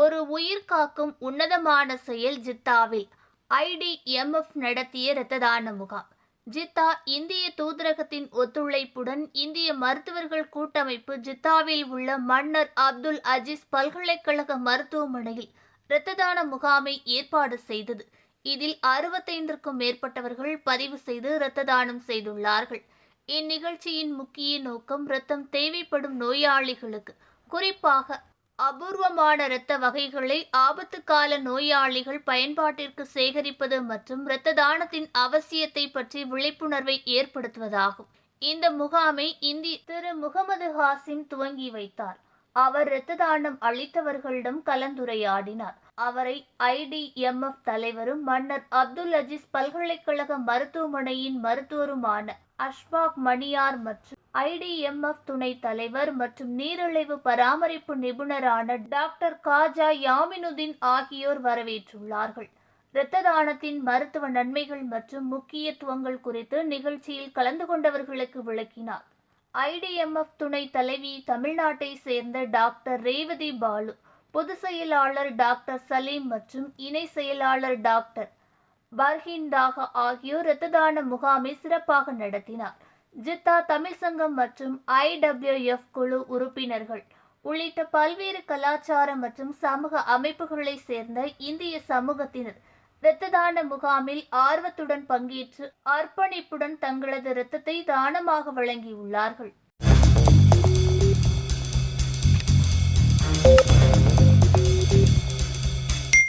ஒரு உயிர் காக்கும் உன்னதமான செயல் ஜித்தாவில். ஐடிஎம்எஃப் நடத்திய இரத்த தான முகாம். ஜித்தா இந்திய தூதரகத்தின் ஒத்துழைப்புடன் இந்திய மருத்துவர்கள் கூட்டமைப்பு ஜித்தாவில் உள்ள மன்னர் அப்துல் அஜீஸ் பல்கலைக்கழக மருத்துவமனையில் இரத்த தான முகாமை ஏற்பாடு செய்தது. இதில் அறுபத்தைந்திற்கும் மேற்பட்டவர்கள் பதிவு செய்து இரத்த தானம் செய்துள்ளார்கள். இந்நிகழ்ச்சியின் முக்கிய நோக்கம் இரத்தம் தேவைப்படும் நோயாளிகளுக்கு குறிப்பாக அபூர்வமான இரத்த வகைகளை ஆபத்து கால நோயாளிகள் பயன்பாட்டிற்கு சேகரிப்பது மற்றும் இரத்த தானத்தின் அவசியத்தை பற்றி விழிப்புணர்வை ஏற்படுத்துவதாகும். இந்த முகாமை இந்தி திரு முகமது ஹாசிம் துவங்கி வைத்தார். அவர் இரத்த தானம் அளித்தவர்களிடம் கலந்துரையாடினார். அவரை ஐடிஎம்எஃப் தலைவரும் மன்னர் அப்துல் அஜீஸ் பல்கலைக்கழக மருத்துவமனையின் மருத்துவருமான அஷ்பாக் மணியார் மற்றும் ஐடிஎம்எஃப் துணை தலைவர் மற்றும் நீரிழிவு பராமரிப்பு நிபுணரான டாக்டர் காஜா யாமினுதீன் ஆகியோர் வரவேற்றுள்ளார்கள். இரத்த தானத்தின் மருத்துவ நன்மைகள் மற்றும் முக்கியத்துவங்கள் குறித்து நிகழ்ச்சியில் கலந்து கொண்டவர்களுக்கு விளக்கினார். ஐடிஎம்எஃப் துணை தலைவி தமிழ்நாட்டை சேர்ந்த டாக்டர் ரேவதி பாலு பொதுச் செயலாளர் டாக்டர் சலீம் மற்றும் இணை செயலாளர் டாக்டர் பர்ஹின் தாகா ஆகியோர் இரத்த தான முகாமை சிறப்பாக நடத்தினார். ஜித்தா தமிழ் சங்கம் மற்றும் ஐடபிள்யூஎஃப் குழு உறுப்பினர்கள் உள்ளிட்ட பல்வேறு கலாச்சார மற்றும் சமூக அமைப்புகளைச் சேர்ந்த இந்திய சமூகத்தினர் இரத்த தான முகாமில் ஆர்வத்துடன் பங்கேற்று அர்ப்பணிப்புடன் தங்களது இரத்தத்தை தானமாக வழங்கியுள்ளார்கள்.